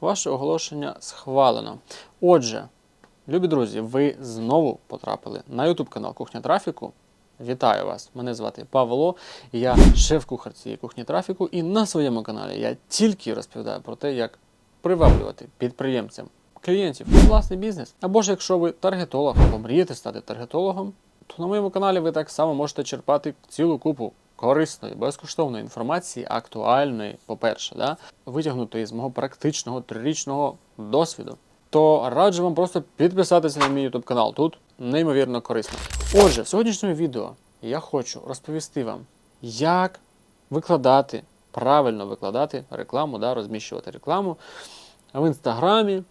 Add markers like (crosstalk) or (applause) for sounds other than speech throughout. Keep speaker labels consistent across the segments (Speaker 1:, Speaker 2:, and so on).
Speaker 1: Ваше оголошення схвалено. Отже, любі друзі, ви знову потрапили на YouTube канал Кухня Трафіку. Вітаю вас! Мене звати Павло, я шеф-кухар цієї кухні трафіку. І на своєму каналі я тільки розповідаю про те, як приваблювати підприємцям клієнтів у власний бізнес. Або ж якщо ви таргетолог або мрієте стати таргетологом, то на моєму каналі ви так само можете черпати цілу купу корисної, безкоштовної інформації, актуальної, по-перше, да? витягнутої з мого практичного трирічного досвіду. То раджу вам просто підписатися на мій YouTube канал. Тут неймовірно корисно. Отже, в сьогоднішньому відео я хочу розповісти вам, як викладати, правильно викладати рекламу, да, розміщувати рекламу в інстаграмі,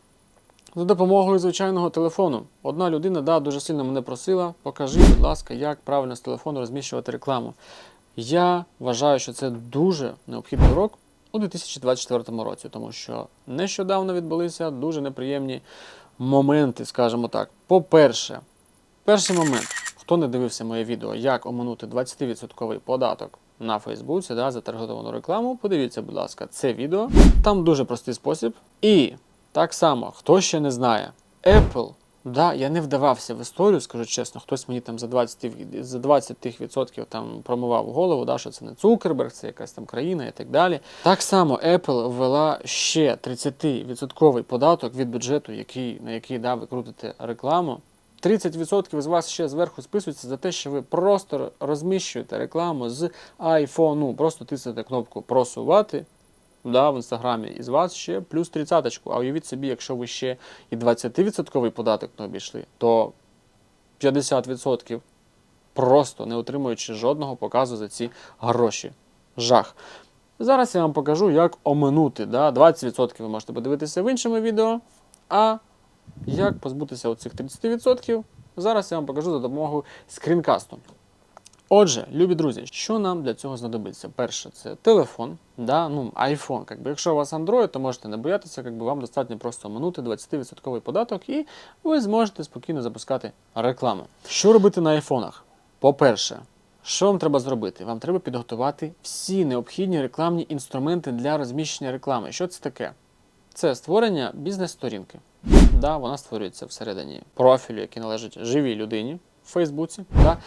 Speaker 1: за допомогою звичайного телефону. Одна людина да, дуже сильно мене просила, покажи, будь ласка, як правильно з телефону розміщувати рекламу. Я вважаю, що це дуже необхідний урок у 2024 році, тому що нещодавно відбулися дуже неприємні моменти, скажімо так. По-перше, перший момент, хто не дивився моє відео, як оминути 20% податок на Фейсбуці да, за таргетовану рекламу, подивіться, будь ласка, це відео. Там дуже простий спосіб. І так само, хто ще не знає, Apple, да, я не вдавався в історію, скажу чесно, хтось мені там за 20, від- за 20 тих відсотків там промивав голову, да, що це не Цукерберг, це якась там країна і так далі. Так само Apple ввела ще 30% податок від бюджету, який, на який да, ви крутите рекламу. 30% з вас ще зверху списується за те, що ви просто розміщуєте рекламу з айфону, просто тиснете кнопку просувати да, в інстаграмі, і з вас ще плюс 30. А уявіть собі, якщо ви ще і 20% податок не обійшли, то 50% просто не отримуючи жодного показу за ці гроші. Жах. Зараз я вам покажу, як оминути. Да? 20% ви можете подивитися в іншому відео. А як позбутися оцих 30%, зараз я вам покажу за допомогою скрінкасту. Отже, любі друзі, що нам для цього знадобиться? Перше, це телефон, да, ну, iPhone. Якби, якщо у вас Android, то можете не боятися, якби вам достатньо просто оминути 20% податок, і ви зможете спокійно запускати рекламу. Що робити на айфонах? По-перше, що вам треба зробити? Вам треба підготувати всі необхідні рекламні інструменти для розміщення реклами. Що це таке? Це створення бізнес-сторінки. Да, вона створюється всередині профілю, який належить живій людині в Фейсбуці. Да.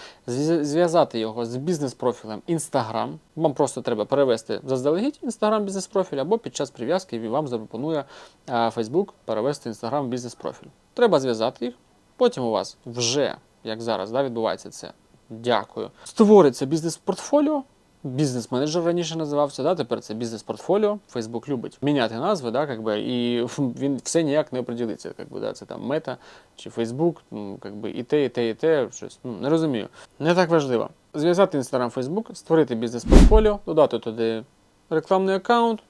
Speaker 1: Зв'язати його з бізнес-профілем Instagram. Вам просто треба перевести заздалегідь Instagram бізнес-профіль, або під час прив'язки вам запропонує а, Facebook перевести Instagram бізнес-профіль. Треба зв'язати їх. Потім у вас вже, як зараз, да, відбувається це. Дякую. Створиться бізнес-портфоліо. Бізнес-менеджер раніше називався, да, тепер це бізнес-портфоліо. Фейсбук любить міняти назви, да, би, і (laughs) він все ніяк не оприділиться. Би, да, це там мета чи Фейсбук, ну, би, і те, і те, і те, щось. Ну, не розумію. Не так важливо. Зв'язати Instagram, Facebook, створити бізнес-портфоліо, додати туди рекламний аккаунт,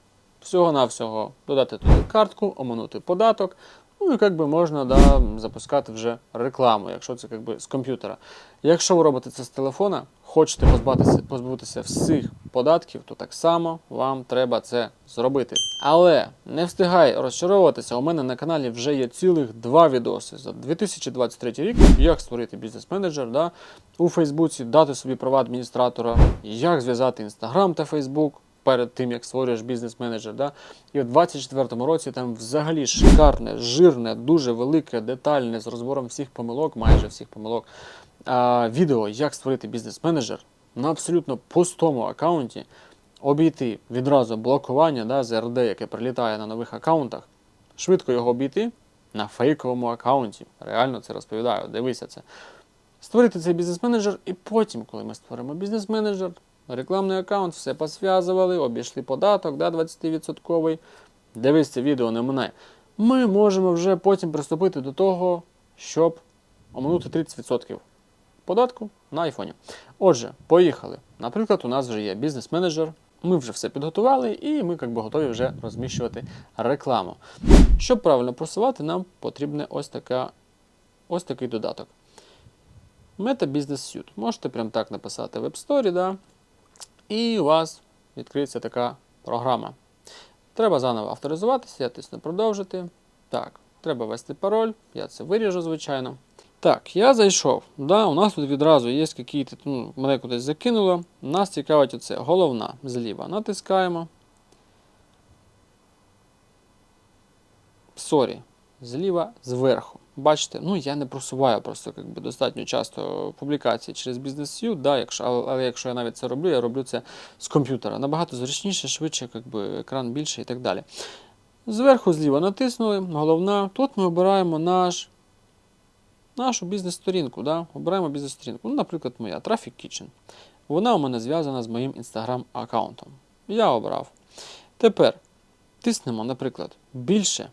Speaker 1: всього-навсього додати туди картку, оминути податок. Ну і як би можна да, запускати вже рекламу, якщо це як би, з комп'ютера. Якщо ви робите це з телефона, хочете позбавитися, позбутися всіх податків, то так само вам треба це зробити. Але не встигай розчаровуватися. У мене на каналі вже є цілих два відоси за 2023 рік. Як створити бізнес-менеджер да, у Фейсбуці, дати собі права адміністратора, як зв'язати Інстаграм та Фейсбук перед тим, як створюєш бізнес-менеджер. Да? І в 24-му році там взагалі шикарне, жирне, дуже велике, детальне з розбором всіх помилок, майже всіх помилок. А, відео, як створити бізнес-менеджер на абсолютно пустому аккаунті, обійти відразу блокування да, з РД, яке прилітає на нових аккаунтах, швидко його обійти на фейковому аккаунті. Реально це розповідаю, дивися це. Створити цей бізнес-менеджер, і потім, коли ми створимо бізнес-менеджер, рекламний аккаунт, все посв'язували, обійшли податок, да, 20%. Дивись це відео, не минає. Ми можемо вже потім приступити до того, щоб оминути 30% податку на айфоні. Отже, поїхали. Наприклад, у нас вже є бізнес-менеджер. Ми вже все підготували, і ми як би, готові вже розміщувати рекламу. Щоб правильно просувати, нам потрібен ось, така, ось такий додаток. Meta Business Suite. Можете прям так написати в App Store, да? І у вас відкриється така програма. Треба заново авторизуватися, я тисну продовжити. Так, треба ввести пароль, я це виріжу, звичайно. Так, я зайшов. Да, у нас тут відразу є якісь, ну, мене кудись закинуло. Нас цікавить оце головна зліва. Натискаємо. сорі, зліва зверху. Бачите, ну я не просуваю просто как би, достатньо часто публікації через Suite, да, якщо, але, якщо я навіть це роблю, я роблю це з комп'ютера. Набагато зручніше, швидше, как би, екран більший і так далі. Зверху зліва натиснули, головна. Тут ми обираємо наш, нашу бізнес-сторінку. Да? Обираємо бізнес-сторінку. Ну, наприклад, моя Traffic Kitchen. Вона у мене зв'язана з моїм інстаграм-аккаунтом. Я обрав. Тепер тиснемо, наприклад, більше.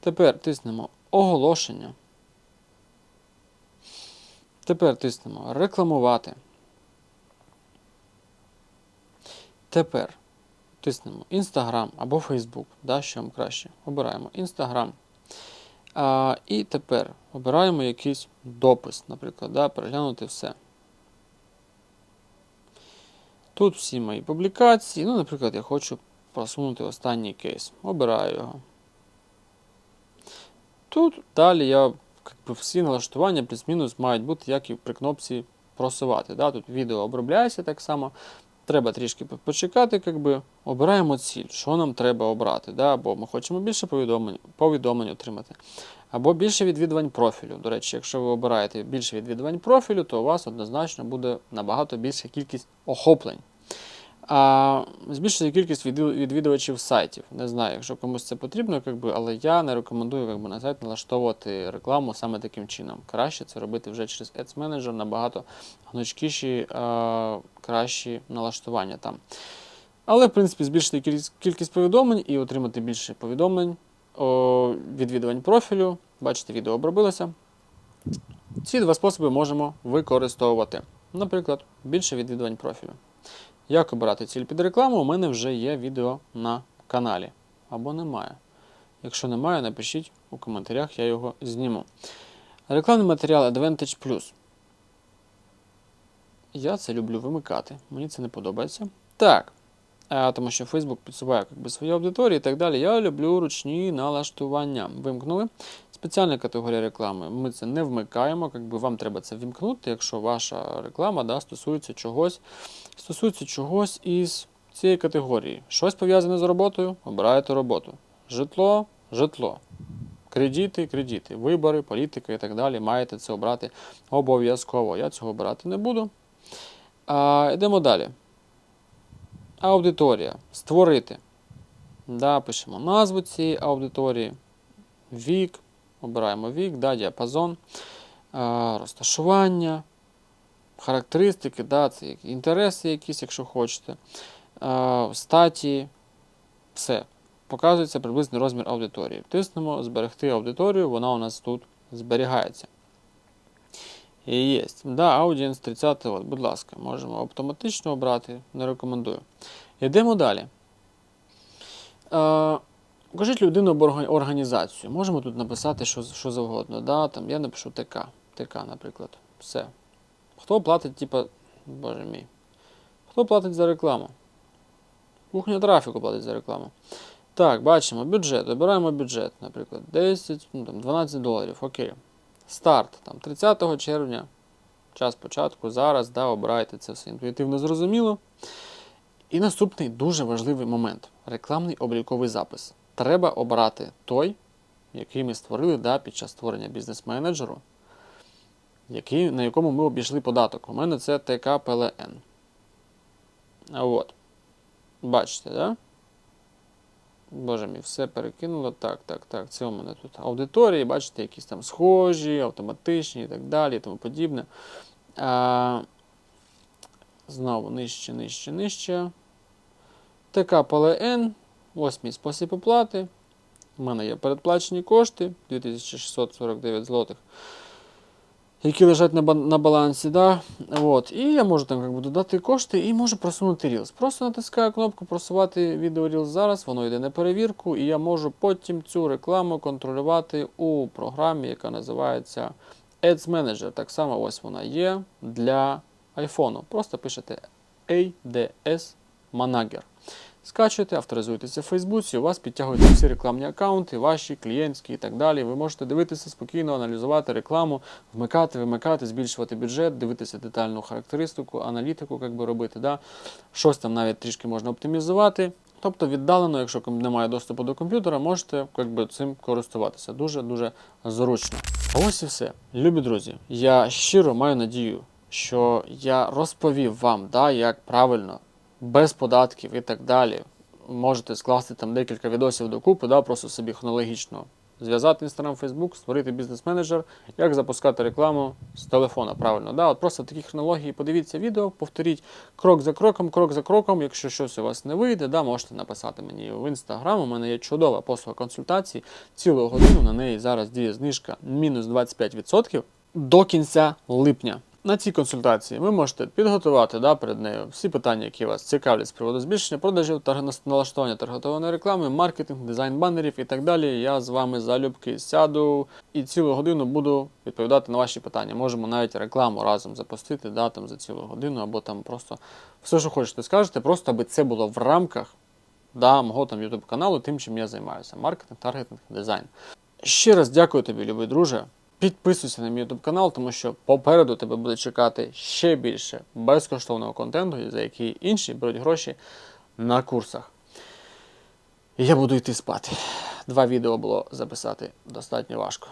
Speaker 1: Тепер тиснемо оголошення. Тепер тиснемо рекламувати. Тепер тиснемо Instagram або Facebook, да, що вам краще. Обираємо Instagram. А, і тепер обираємо якийсь допис, наприклад, да, переглянути все. Тут всі мої публікації. Ну, наприклад, я хочу просунути останній кейс. Обираю його. Тут далі я всі налаштування плюс-мінус мають бути, як і при кнопці просувати. Да? Тут відео обробляється так само. Треба трішки почекати, как би. обираємо ціль, що нам треба обрати. Да? Або ми хочемо більше повідомлень, повідомлень отримати, або більше відвідувань профілю. До речі, якщо ви обираєте більше відвідувань профілю, то у вас однозначно буде набагато більша кількість охоплень. А збільшити кількість відвідувачів сайтів. Не знаю, якщо комусь це потрібно, как би, але я не рекомендую как би, на сайт налаштовувати рекламу саме таким чином. Краще це робити вже через Ads Manager, набагато гнучкіші, а, кращі налаштування там. Але, в принципі, збільшити кількість повідомлень і отримати більше повідомлень, о, відвідувань профілю. Бачите, відео обробилося. Ці два способи можемо використовувати. Наприклад, більше відвідувань профілю. Як обирати ціль під рекламу, у мене вже є відео на каналі. Або немає. Якщо немає, напишіть у коментарях, я його зніму. Рекламний матеріал Advantage Plus. Я це люблю вимикати. Мені це не подобається. Так. Тому що Facebook підсуває свої аудиторії і так далі. Я люблю ручні налаштування. Вимкнули. Спеціальна категорія реклами. Ми це не вмикаємо, якби вам треба це вімкнути, якщо ваша реклама да, стосується чогось, стосується чогось із цієї категорії. Щось пов'язане з роботою, обираєте роботу. Житло, житло. Кредити, кредити, вибори, політика і так далі. Маєте це обрати обов'язково. Я цього обирати не буду. А, Йдемо далі. Аудиторія. Створити. Да, пишемо назву цієї аудиторії, вік, обираємо вік, да, діапазон, розташування, характеристики, да, це інтереси якісь, якщо хочете, статі, все. Показується приблизний розмір аудиторії. Тиснемо зберегти аудиторію, вона у нас тут зберігається. І є. Да, аудієнс 30 от, будь ласка, можемо автоматично обрати, не рекомендую. Йдемо далі. Е, Кажіть людину або організацію. Можемо тут написати що, що завгодно. Да? Там, я напишу ТК. ТК, наприклад. Все. Хто платить, типа, боже мій. Хто платить за рекламу? Кухня трафіку платить за рекламу. Так, бачимо бюджет. Обираємо бюджет, наприклад, 10, ну, там, 12 доларів. Окей. Старт там 30 червня. Час початку. Зараз, да, обирайте це все інтуїтивно зрозуміло. І наступний дуже важливий момент рекламний обліковий запис. Треба обрати той, який ми створили да, під час створення бізнес-менеджеру, який, на якому ми обійшли податок. У мене це ТКПЛН. От. Бачите, да? Боже мій, все перекинуло. Так, так, так. Це у мене тут аудиторії, бачите, якісь там схожі, автоматичні і так далі, і тому подібне. А, знову нижче, нижче, нижче. ТК ПЛН. Ось мій спосіб оплати. У мене є передплачені кошти 2649 злотих, які лежать на, на балансі. Да? От. І я можу там як би, додати кошти і можу просунути Reels. Просто натискаю кнопку просувати відео Reels зараз, воно йде на перевірку, і я можу потім цю рекламу контролювати у програмі, яка називається Ads Manager. Так само ось вона є для iPhone. Просто пишете ADS Manager. Скачуєте, авторизуєтеся в Фейсбуці, у вас підтягуються всі рекламні аккаунти, ваші, клієнтські і так далі. Ви можете дивитися спокійно, аналізувати рекламу, вмикати, вимикати, збільшувати бюджет, дивитися детальну характеристику, аналітику, як би робити. Да? Щось там навіть трішки можна оптимізувати. Тобто віддалено, якщо немає доступу до комп'ютера, можете якби, цим користуватися. Дуже-дуже зручно. Ось і все. Любі друзі, я щиро маю надію, що я розповів вам, да, як правильно, без податків і так далі. Можете скласти там декілька відосів докупи, да, просто собі хронологічно зв'язати Instagram, Facebook, створити бізнес-менеджер, як запускати рекламу з телефона. Правильно, да? От просто в такій хронології подивіться відео, повторіть крок за кроком, крок за кроком. Якщо щось у вас не вийде, да, можете написати мені в інстаграм. У мене є чудова послуга консультації. Цілу годину на неї зараз діє знижка мінус 25% до кінця липня. На цій консультації ви можете підготувати да, перед нею всі питання, які вас цікавлять з приводу збільшення продажів, налаштування таргетованої реклами, маркетинг, дизайн банерів і так далі. Я з вами залюбки сяду і цілу годину буду відповідати на ваші питання. Можемо навіть рекламу разом запустити да, там, за цілу годину, або там просто все, що хочете, скажете, просто аби це було в рамках да, мого там YouTube каналу, тим, чим я займаюся. Маркетинг, таргетинг, дизайн. Ще раз дякую тобі, любий друже. Підписуйся на мій YouTube канал, тому що попереду тебе буде чекати ще більше безкоштовного контенту, за який інші беруть гроші на курсах. Я буду йти спати. Два відео було записати достатньо важко.